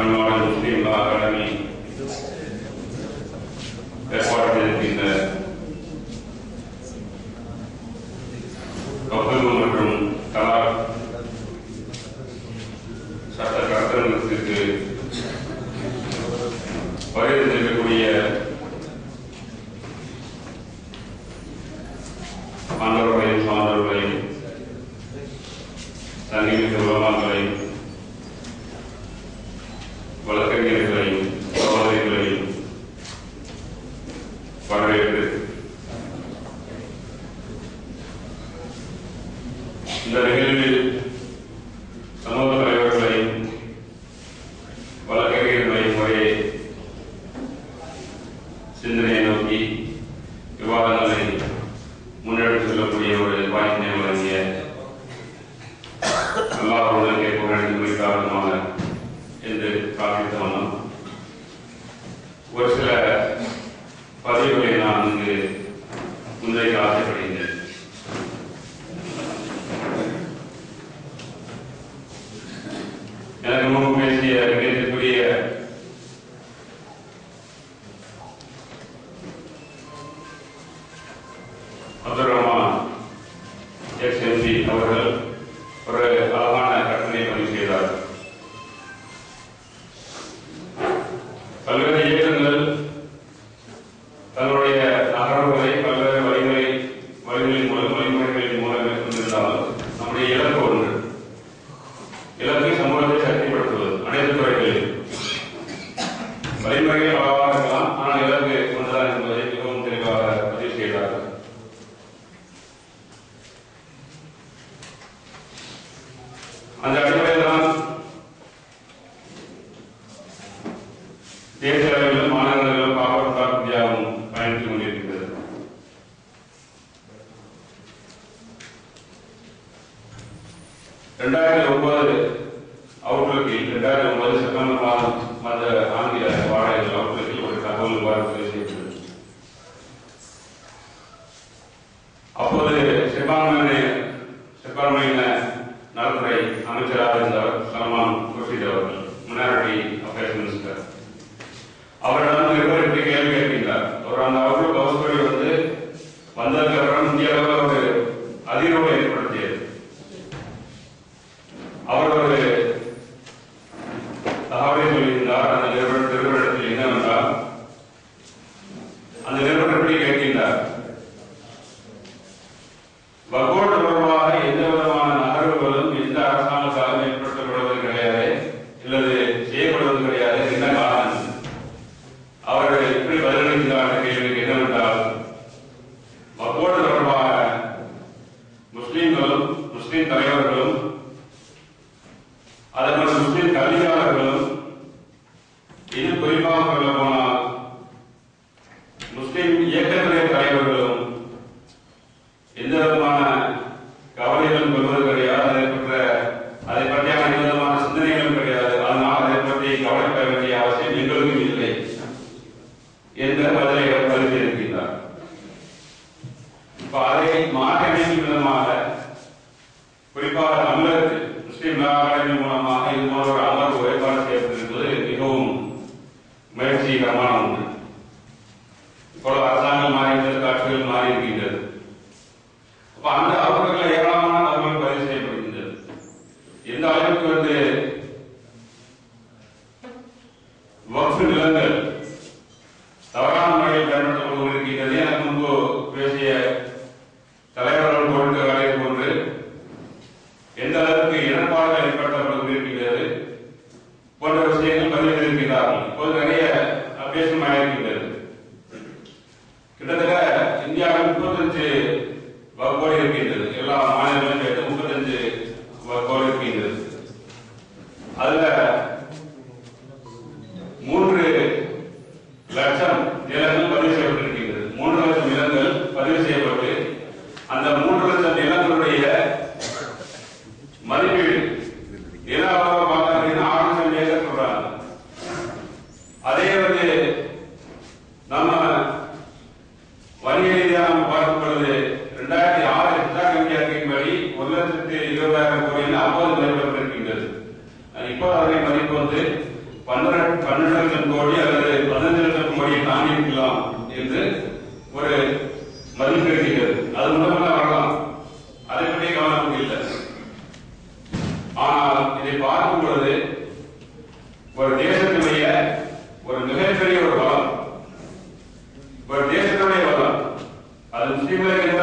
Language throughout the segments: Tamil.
all'onore del film Veramente. È forte del film Igual que viene பயணித்துக் கொண்டிருக்கின்றது இரண்டாயிரத்தி ஒன்பது அவுட்லுக்கில் இரண்டாயிரத்தி ஒன்பது செப்டம்பர் மாதம் மத ஆங்கில வாடகை அவுட்லுக்கில் ஒரு தகவல் வாரத்தில் Senta குறிப்பாக தமிழகத்தில் முஸ்லிம் லா அகாடமி மூலமாக இதுபோன்ற அமர்வு ஏற்பாடு செய்யப்பட்டிருப்பது மிகவும் முயற்சிகரமான ஒன்று இப்பொழுது அரசாங்கம் மாறியிருந்தது காட்சிகள் மாறி இருக்கின்றது அப்ப அந்த பொழுது ஒரு தேசத்தினுடைய ஒரு மிகப்பெரிய ஒரு வளம் ஒரு தேசத்தினுடைய வளம் அது முஸ்லீம்களுக்கு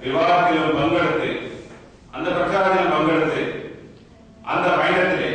വിവാഹത്തിലും പങ്കെടുത്ത് അന്ന് പ്രഖ്യാപനത്തിൽ പങ്കെടുത്ത് അന്ന് പൈനത്തിലെ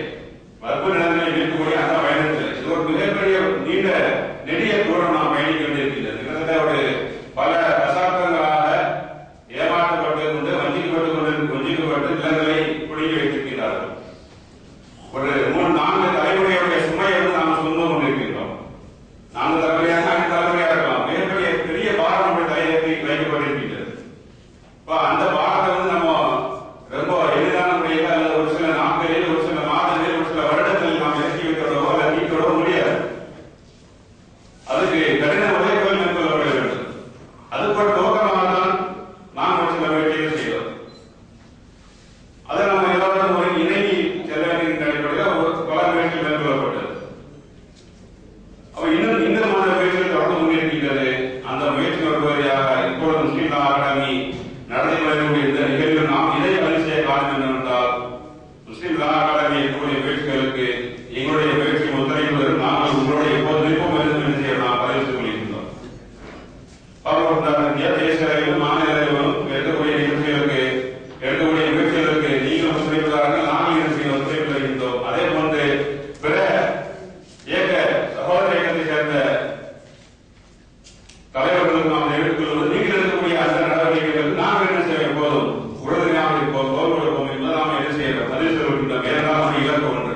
la guerra va con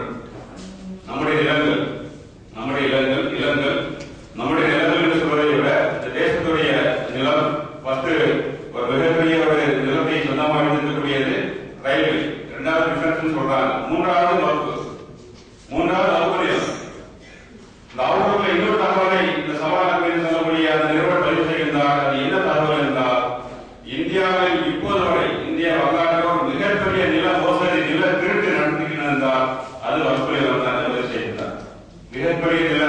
மறுப்பு எல்லாத்தாலும் செய்கிறார் மிகப்பெரிய நிலை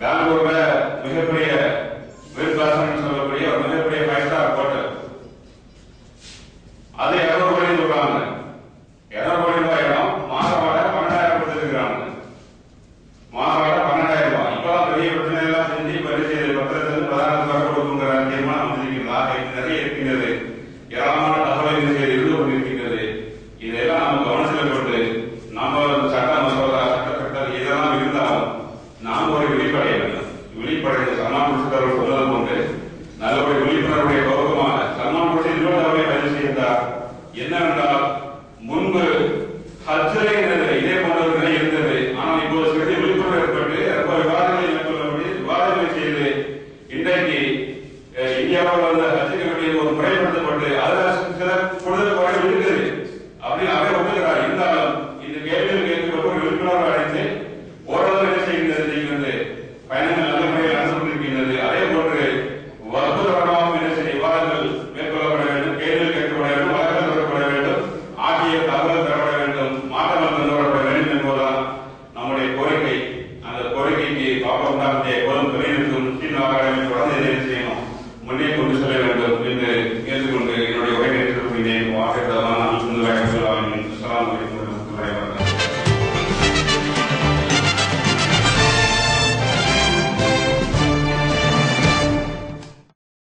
बैंगलूर में मेहरबानी है என்ன